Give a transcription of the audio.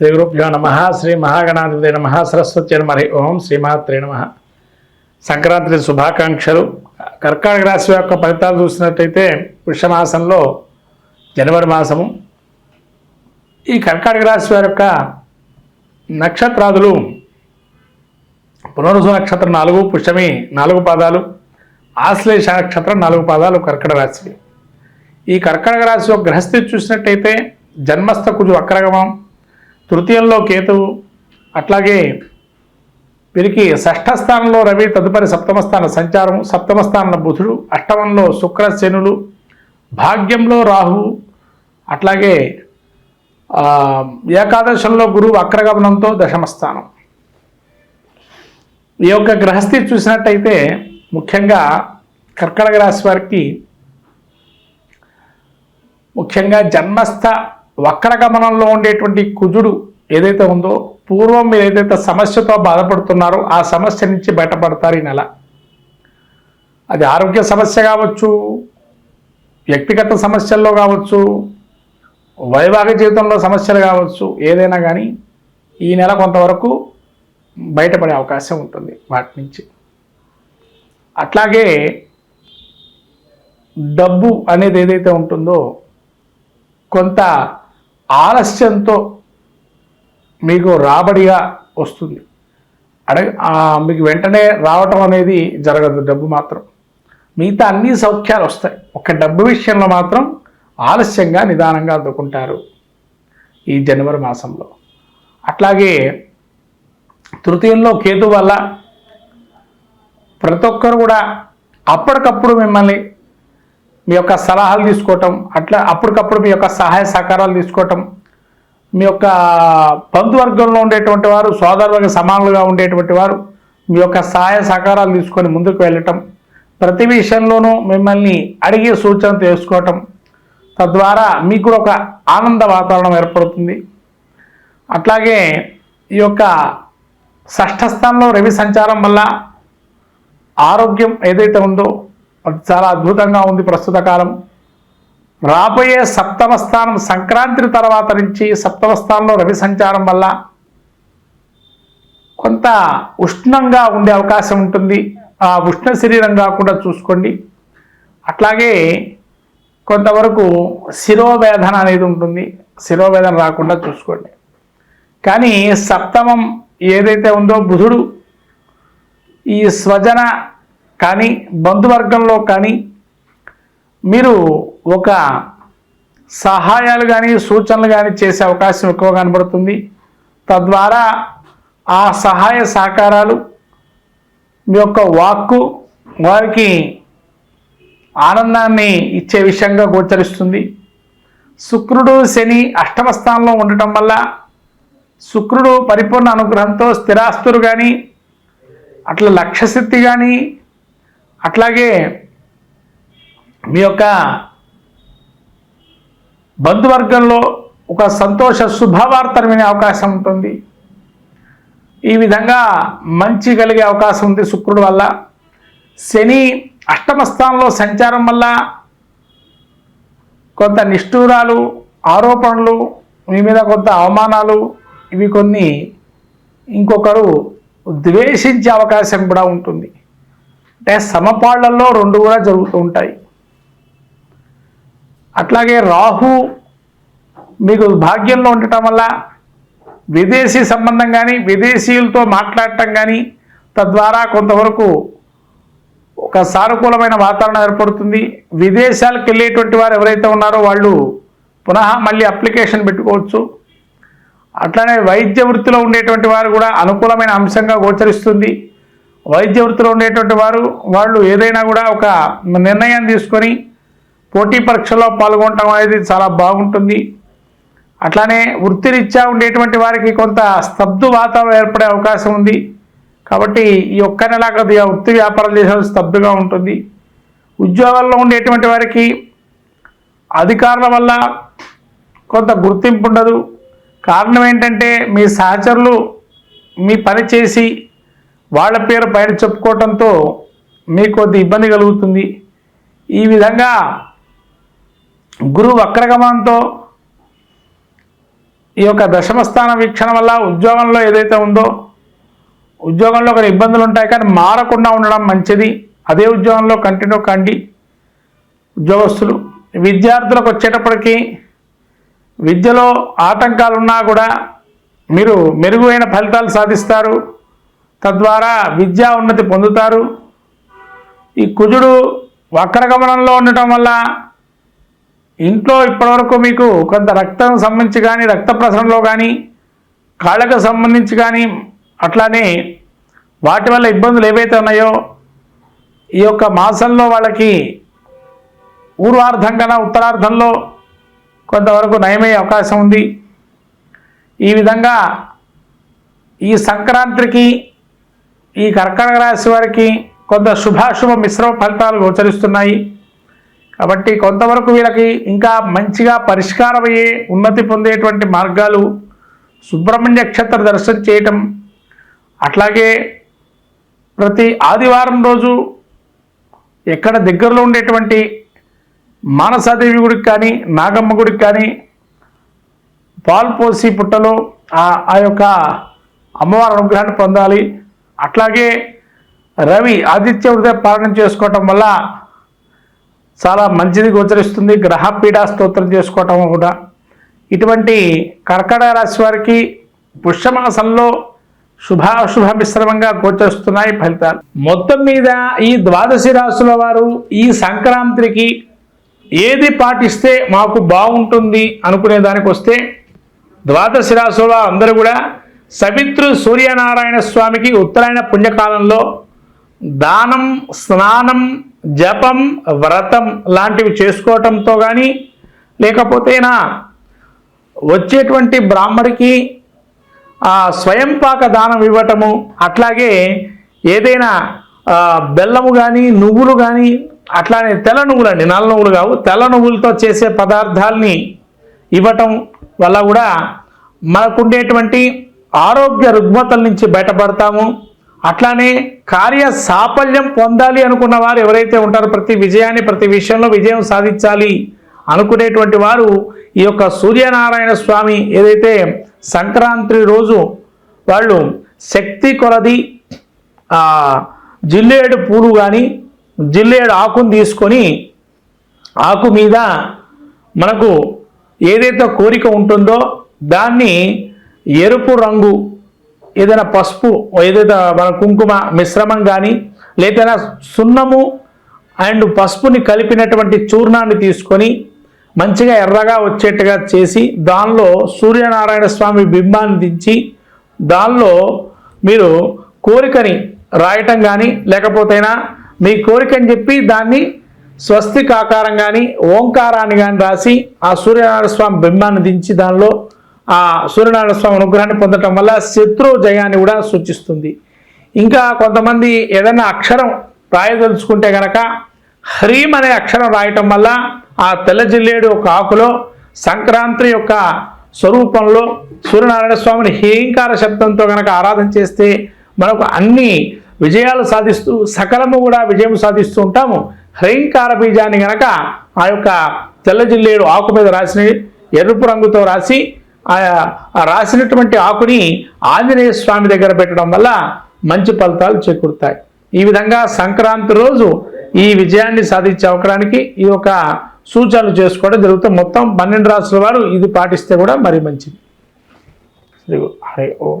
శ్రీ గురుభ్యో నమ శ్రీ మహాగణాధిపతి నమ సరస్వతి నమ హరి ఓం శ్రీమాత్రే నమ. సంక్రాంతి శుభాకాంక్షలు. కర్కాటక రాశి యొక్క ఫలితాలు చూసినట్టయితే పుష్యమాసంలో జనవరి మాసము. ఈ కర్కాటక రాశి వారి యొక్క నక్షత్రాదులు పునరుసు నక్షత్రం నాలుగు పుష్యమి నాలుగు పాదాలు ఆశ్లేష నక్షత్రం నాలుగు పాదాలు కర్కట రాశి. ఈ కర్కటక రాశి యొక్క గ్రహస్థితి చూసినట్టయితే జన్మస్థ కుజు వక్రగమం తృతీయంలో కేతువు అట్లాగే వీరికి షష్ఠ స్థానంలో రవి తదుపరి సప్తమ స్థాన సంచారం సప్తమ స్థానంలో బుధుడు అష్టమంలో శుక్ర శనులు భాగ్యంలో రాహు అట్లాగే ఏకాదశంలో గురువు అక్రగమనంతో దశమస్థానం ఈ యొక్క గ్రహస్థితి చూసినట్టయితే ముఖ్యంగా కర్కటక రాశి వారికి ముఖ్యంగా జన్మస్థ వక్రగమనంలో ఉండేటువంటి కుజుడు ఏదైతే ఉందో పూర్వం మీరు ఏదైతే సమస్యతో బాధపడుతున్నారో ఆ సమస్య నుంచి బయటపడతారు ఈ నెల. అది ఆరోగ్య సమస్య కావచ్చు వ్యక్తిగత సమస్యల్లో కావచ్చు వైవాహిక జీవితంలో సమస్యలు కావచ్చు ఏదైనా కానీ ఈ నెల కొంతవరకు బయటపడే అవకాశం ఉంటుంది వాటి నుంచి. అట్లాగే డబ్బు అనేది ఏదైతే ఉంటుందో కొంత ఆలస్యంతో మీకు రాబడిగా వస్తుంది. అడగ మీకు వెంటనే రావటం అనేది జరగదు డబ్బు మాత్రం. మిగతా అన్ని సౌఖ్యాలు వస్తాయి. ఒక డబ్బు విషయంలో మాత్రం ఆలస్యంగా నిదానంగా అందుకుంటారు ఈ జనవరి మాసంలో. అట్లాగే తృతీయంలో కేతు వల్ల ప్రతి ఒక్కరు కూడా అప్పటికప్పుడు మిమ్మల్ని మీ యొక్క సలహాలు తీసుకోవటం అట్లా అప్పటికప్పుడు మీ యొక్క సహాయ సహకారాలు తీసుకోవటం మీ యొక్క బంధువర్గంలో ఉండేటువంటి వారు సోదరులకు సమానులుగా ఉండేటువంటి వారు మీ యొక్క సహాయ సహకారాలు తీసుకొని ముందుకు వెళ్ళటం ప్రతి విషయంలోనూ మిమ్మల్ని అడిగే సూచన తెలుసుకోవటం తద్వారా మీకు కూడా ఒక ఆనంద వాతావరణం ఏర్పడుతుంది. అట్లాగే ఈ యొక్క షష్ఠస్థానంలో రవి సంచారం వల్ల ఆరోగ్యం ఏదైతే ఉందో చాలా అద్భుతంగా ఉంది ప్రస్తుత కాలం. రాబోయే సప్తమ స్థానం సంక్రాంతి తర్వాత నుంచి సప్తమ స్థానంలో రవి సంచారం వల్ల కొంత ఉష్ణంగా ఉండే అవకాశం ఉంటుంది. ఆ ఉష్ణ శరీరం కాకుండా చూసుకోండి. అట్లాగే కొంతవరకు శిరోవేదన అనేది ఉంటుంది. శిరోవేదన రాకుండా చూసుకోండి. కానీ సప్తమం ఏదైతే ఉందో బుధుడు ఈ స్వజన కానీ బంధువర్గంలో కానీ మీరు ఒక సహాయాలు కానీ సూచనలు కానీ చేసే అవకాశం ఎక్కువ కనబడుతుంది. తద్వారా ఆ సహాయ సహకారాలు మీ యొక్క వాక్కు వారికి ఆనందాన్ని ఇచ్చే విషయంగా గోచరిస్తుంది. శుక్రుడు శని అష్టమ స్థానంలో ఉండటం వల్ల శుక్రుడు పరిపూర్ణ అనుగ్రహంతో స్థిరాస్తులు కానీ అట్లా లక్ష్యశక్తి కానీ అట్లాగే మీ యొక్క బంధువర్గంలో ఒక సంతోష శుభవార్తను వినే అవకాశం ఉంటుంది. ఈ విధంగా మంచి కలిగే అవకాశం ఉంది శుక్రుడు వల్ల. శని అష్టమ స్థానంలో సంచారం వల్ల కొంత నిష్ఠూరాలు ఆరోపణలు మీ మీద కొంత అవమానాలు ఇవి కొన్ని ఇంకొకరు ద్వేషించే అవకాశం కూడా ఉంటుంది. అంటే సమపాళ్ళలో రెండు కూడా జరుగుతూ ఉంటాయి. అట్లాగే రాహు మీకు భాగ్యంలో ఉండటం వల్ల విదేశీ సంబంధం కానీ విదేశీయులతో మాట్లాడటం కానీ తద్వారా కొంతవరకు ఒక సానుకూలమైన వాతావరణం ఏర్పడుతుంది. విదేశాలకు వెళ్ళేటువంటి వారు ఎవరైతే ఉన్నారో వాళ్ళు పునః మళ్ళీ అప్లికేషన్ పెట్టుకోవచ్చు. అట్లానే వైద్య వృత్తిలో ఉండేటువంటి వారు కూడా అనుకూలమైన అంశంగా గోచరిస్తుంది. వైద్య వృత్తిలో ఉండేటువంటి వారు వాళ్ళు ఏదైనా కూడా ఒక నిర్ణయం తీసుకొని పోటీ పరీక్షలో పాల్గొనటం అనేది చాలా బాగుంటుంది. అట్లానే వృత్తిరీత్యా ఉండేటువంటి వారికి కొంత స్తబ్దు వాతావరణం ఏర్పడే అవకాశం ఉంది. కాబట్టి ఈ ఒక్క నెల కొద్దిగా వృత్తి వ్యాపారం చేసే స్తబ్దుగా ఉంటుంది. ఉద్యోగాల్లో ఉండేటువంటి వారికి అధికారుల వల్ల కొంత గుర్తింపు ఉండదు. కారణం ఏంటంటే మీ సహచరులు మీ పని చేసి వాళ్ళ పేరు బయట చెప్పుకోవటంతో మీకు కొద్ది ఇబ్బంది కలుగుతుంది. ఈ విధంగా గురువు వక్రగమనంతో ఈ యొక్క దశమస్థాన వీక్షణ వల్ల ఉద్యోగంలో ఏదైతే ఉందో ఉద్యోగంలో కొన్ని ఇబ్బందులు ఉంటాయి కానీ మారకుండా ఉండడం మంచిది. అదే ఉద్యోగంలో కంటిన్యూ కండి. ఉద్యోగస్తులు విద్యార్థులకు వచ్చేటప్పటికీ విద్యలో ఆటంకాలు ఉన్నా కూడా మీరు మెరుగైన ఫలితాలు సాధిస్తారు. తద్వారా విద్యా ఉన్నతి పొందుతారు. ఈ కుజుడు వక్రగమనంలో ఉండటం వల్ల ఇంట్లో ఇప్పటివరకు మీకు కొంత రక్తం సంబంధించి కానీ రక్త ప్రసరణలో కానీ కాళ్ళకు సంబంధించి కానీ అట్లానే వాటి వల్ల ఇబ్బందులు ఏవైతే ఉన్నాయో ఈ యొక్క మాసంలో వాళ్ళకి పూర్వార్థం కన్నా ఉత్తరార్ధంలో కొంతవరకు నయమయ్యే అవకాశం ఉంది. ఈ విధంగా ఈ సంక్రాంతికి ఈ కర్కటక రాశి వారికి కొంత శుభాశుభ మిశ్రమ ఫలితాలు గోచరిస్తున్నాయి. కాబట్టి కొంతవరకు వీళ్ళకి ఇంకా మంచిగా పరిష్కారమయ్యే ఉన్నతి పొందేటువంటి మార్గాలు సుబ్రహ్మణ్య క్షేత్ర దర్శనం చేయటం అట్లాగే ప్రతి ఆదివారం రోజు ఎక్కడ దగ్గరలో ఉండేటువంటి మానసాదేవి గుడికి కానీ నాగమ్మ గుడికి కానీ పాలు పోసి పుట్టలో ఆ ఆ యొక్క అమ్మవారి అనుగ్రహాన్ని పొందాలి. అట్లాగే రవి ఆదిత్య హృదయ పాలన చేసుకోవటం వల్ల చాలా మంచిది గోచరిస్తుంది. గ్రహ పీడా స్తోత్రం చేసుకోవటం కూడా. ఇటువంటి కర్కట రాశి వారికి పుష్యమాసంలో శుభాశుభ మిశ్రమంగా గోచరిస్తున్నాయి ఫలితాలు. మొత్తం మీద ఈ ద్వాదశి రాశుల వారు ఈ సంక్రాంతికి ఏది పాటిస్తే మాకు బాగుంటుంది అనుకునే దానికి వస్తే ద్వాదశి రాశుల అందరూ కూడా సవిత్రు సూర్యనారాయణ స్వామికి ఉత్తరాయణ పుణ్యకాలంలో దానం స్నానం జపం వ్రతం లాంటివి చేసుకోవటంతో కానీ లేకపోతేనా వచ్చేటువంటి బ్రాహ్మడికి ఆ స్వయంపాక దానం ఇవ్వటము అట్లాగే ఏదైనా బెల్లము కానీ నువ్వులు కానీ అట్లానే తెల్ల నువ్వులు అండి నల్ల నువ్వులు కావు తెల్ల నువ్వులతో చేసే పదార్థాలని ఇవ్వటం వల్ల కూడా మనకుండేటువంటి ఆరోగ్య రుగ్మతల నుంచి బయటపడతాము. అట్లానే కార్య సాఫల్యం పొందాలి అనుకున్న వారు ఎవరైతే ఉంటారో ప్రతి విజయాన్ని ప్రతి విషయంలో విజయం సాధించాలి అనుకునేటువంటి వారు ఈ యొక్క సూర్యనారాయణ స్వామి ఏదైతే సంక్రాంతి రోజు వాళ్ళు శక్తి కొలది జిల్లేడు పూలు కానీ జిల్లేడు ఆకును తీసుకొని ఆకు మీద మనకు ఏదైతే కోరిక ఉంటుందో దాన్ని ఎరుపు రంగు ఏదైనా పసుపు ఏదైతే మన కుంకుమ మిశ్రమం కానీ లేదా సున్నము అండ్ పసుపుని కలిపినటువంటి చూర్ణాన్ని తీసుకొని మంచిగా ఎర్రగా వచ్చేట్టుగా చేసి దానిలో సూర్యనారాయణ స్వామి బింబాన్ని దించి దానిలో మీరు కోరికని రాయటం కానీ లేకపోతేనా మీ కోరికని చెప్పి దాన్ని స్వస్తికాకారం కానీ ఓంకారాన్ని కానీ రాసి ఆ సూర్యనారాయణ స్వామి బింబాన్ని దించి దానిలో ఆ సూర్యనారాయణ స్వామి అనుగ్రహాన్ని పొందటం వల్ల శత్రు జయాన్ని కూడా సూచిస్తుంది. ఇంకా కొంతమంది ఏదైనా అక్షరం రాయదలుచుకుంటే గనక హ్రీం అనే అక్షరం రాయటం వల్ల ఆ తెల్ల జిల్లేడు ఒక ఆకులో సంక్రాంతి యొక్క స్వరూపంలో సూర్యనారాయణ స్వామిని హేంకార శబ్దంతో గనక ఆరాధన చేస్తే మనకు అన్ని విజయాలు సాధిస్తూ సకలము కూడా విజయం సాధిస్తూ ఉంటాము. హ్రయంకార బీజాన్ని గనక ఆ యొక్క తెల్ల జిల్లేడు ఆకు మీద రాసిన ఎరుపు రంగుతో రాసి రాసినటువంటి ఆకుని ఆంజనేయ స్వామి దగ్గర పెట్టడం వల్ల మంచి ఫలితాలు చేకూరుతాయి. ఈ విధంగా సంక్రాంతి రోజు ఈ విజయాన్ని సాధించే అవకాశానికి ఈ యొక్క సూచనలు చేసుకోవడం జరుగుతుంది. మొత్తం పన్నెండు రాసుల వారు ఇది పాటిస్తే కూడా మరి మంచిది. శ్రీ హరి ఓం.